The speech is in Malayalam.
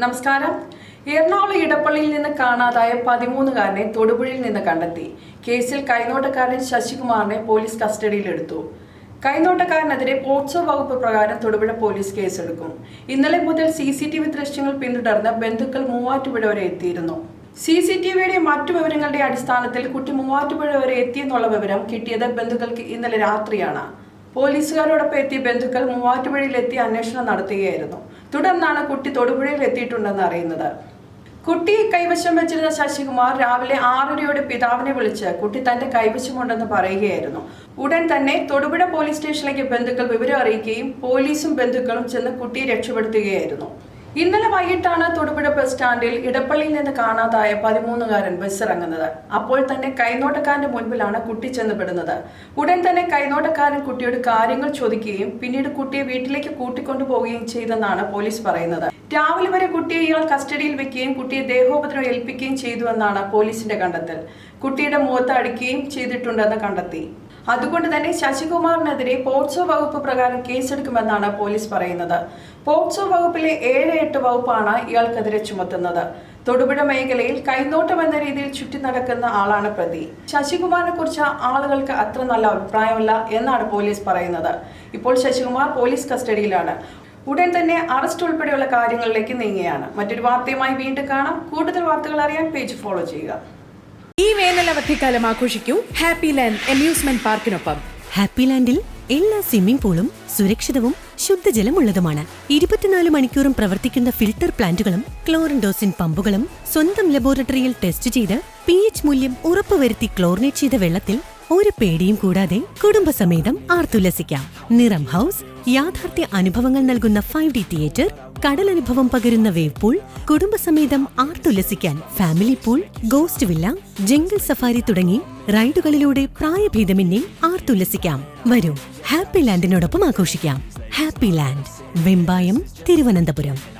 നമസ്കാരം. എറണാകുളം ഇടപ്പള്ളിയിൽ നിന്ന് കാണാതായ പതിമൂന്നുകാരനെ തൊടുപുഴയിൽ നിന്ന് കണ്ടെത്തി. കേസിൽ കൈനോട്ടക്കാരൻ ശശികുമാറിനെ പോലീസ് കസ്റ്റഡിയിലെടുത്തു. കൈനോട്ടക്കാരനെതിരെ പോക്സോ വകുപ്പ് പ്രകാരം തൊടുപുഴ പോലീസ് കേസെടുക്കും. ഇന്നലെ മുതൽ സി സി ടി വി ദൃശ്യങ്ങൾ പിന്തുടർന്ന് ബന്ധുക്കൾ മൂവാറ്റുപുഴ വരെ എത്തിയിരുന്നു. സി സി ടി വിയുടെ മറ്റു വിവരങ്ങളുടെ അടിസ്ഥാനത്തിൽ കുട്ടി മൂവാറ്റുപുഴ വരെ എത്തിയെന്നുള്ള വിവരം കിട്ടിയത് ബന്ധുക്കൾക്ക് ഇന്നലെ രാത്രിയാണ്. പോലീസുകാരോടൊപ്പം എത്തിയ ബന്ധുക്കൾ മൂവാറ്റുപുഴയിൽ എത്തി അന്വേഷണം നടത്തുകയായിരുന്നു. തുടർന്നാണ് കുട്ടി തൊടുപുഴയിൽ എത്തിയിട്ടുണ്ടെന്ന് അറിയുന്നത്. കുട്ടി കൈവശം വെച്ചിരുന്ന ശശികുമാർ രാവിലെ ആറരയോടെ പിതാവിനെ വിളിച്ച് കുട്ടി തന്റെ കൈവശമുണ്ടെന്ന് പറയുകയായിരുന്നു. ഉടൻ തന്നെ തൊടുപുഴ പോലീസ് സ്റ്റേഷനിലേക്ക് ബന്ധുക്കൾ വിവരം അറിയിക്കുകയും പോലീസും ബന്ധുക്കളും ചെന്ന് കുട്ടിയെ രക്ഷപ്പെടുത്തുകയായിരുന്നു. ഇന്നലെ വൈകിട്ടാണ് തൊടുപുഴ ബസ് സ്റ്റാൻഡിൽ ഇടപ്പള്ളിയിൽ നിന്ന് കാണാതായ പതിമൂന്നുകാരൻ ബസ് ഇറങ്ങുന്നത് അപ്പോൾ തന്നെ കൈനോട്ടക്കാരന്റെ മുൻപിലാണ് കുട്ടി ചെന്നപ്പെടുന്നത് ഉടൻ തന്നെ കൈനോട്ടക്കാരൻ കുട്ടിയോട് കാര്യങ്ങൾ ചോദിക്കുകയും പിന്നീട് കുട്ടിയെ വീട്ടിലേക്ക് കൂട്ടിക്കൊണ്ടുപോവുകയും ചെയ്തെന്നാണ് പോലീസ് പറയുന്നത്. രാവിലെ വരെ കുട്ടിയെ ഇയാൾ കസ്റ്റഡിയിൽ വെക്കുകയും കുട്ടിയെ ദേഹോപദ്രവം ഏൽപ്പിക്കുകയും ചെയ്തുവെന്നാണ് പോലീസിന്റെ കണ്ടെത്തൽ. കുട്ടിയുടെ മുഖത്ത് അടിക്കുകയും ചെയ്തിട്ടുണ്ടെന്ന് കണ്ടെത്തി. അതുകൊണ്ട് തന്നെ ശശികുമാറിനെതിരെ പോക്സോ വകുപ്പ് പ്രകാരം കേസെടുക്കുമെന്നാണ് പോലീസ് പറയുന്നത്. പോക്സോ വകുപ്പിലെ ഏഴ് എട്ട് വകുപ്പാണ് ഇയാൾക്കെതിരെ ചുമത്തുന്നത്. തൊടുപുഴ മേഖലയിൽ കൈനോട്ടം എന്ന രീതിയിൽ ചുറ്റി നടക്കുന്ന ആളാണ് പ്രതി. ശശികുമാറിനെ കുറിച്ച് ആളുകൾക്ക് അത്ര നല്ല അഭിപ്രായമില്ല എന്നാണ് പോലീസ് പറയുന്നത്. ഇപ്പോൾ ശശികുമാർ പോലീസ് കസ്റ്റഡിയിലാണ്. ഉടൻ തന്നെ അറസ്റ്റ് ഉൾപ്പെടെയുള്ള കാര്യങ്ങളിലേക്ക് നീങ്ങുകയാണ്. മറ്റൊരു വാർത്തയുമായി വീണ്ടും കാണാം. കൂടുതൽ വാർത്തകൾ അറിയാൻ പേജ് ഫോളോ ചെയ്യുക. ഈ വേനൽ അവധിക്കാലം ആഘോഷിക്കൂ ഹാപ്പി ലാൻഡ് അമ്യൂസ്മെന്റ് പാർക്കിനൊപ്പം. ഹാപ്പി ലാൻഡിൽ എല്ലാ സ്വിമ്മിംഗ് പൂളും സുരക്ഷിതവും ശുദ്ധജലമുള്ളതുമാണ്. ഇരുപത്തിനാല് മണിക്കൂറും പ്രവർത്തിക്കുന്ന ഫിൽട്ടർ പ്ലാന്റുകളും ക്ലോറിൻഡോസിൻ പമ്പുകളും സ്വന്തം ലബോറട്ടറിയിൽ ടെസ്റ്റ് ചെയ്ത് പി എച്ച് മൂല്യം ഉറപ്പുവരുത്തി ക്ലോറിനേറ്റ് ചെയ്ത വെള്ളത്തിൽ ഒരു പേടിയും കൂടാതെ കുടുംബസമേതം ആർത്തുല്ലസിക്കാം. നിറം ഹൗസ് യാഥാർത്ഥ്യ അനുഭവങ്ങൾ നൽകുന്ന ഫൈവ് ഡി തിയേറ്റർ കടലനുഭവം പകരുന്ന വേവ് പൂൾ കുടുംബസമേതം ആർത്തുല്ലസിക്കാൻ family pool ghost villa jungle safari തുടങ്ങി റൈഡുകളിലൂടെ പ്രായഭേദമന്യേ ആർത്തുല്ലസിക്കാം. വരൂ ഹാപ്പി ലാൻഡിനോടൊപ്പം ആഘോഷിക്കാം. Happy Land Vembayam Thiruvananthapuram.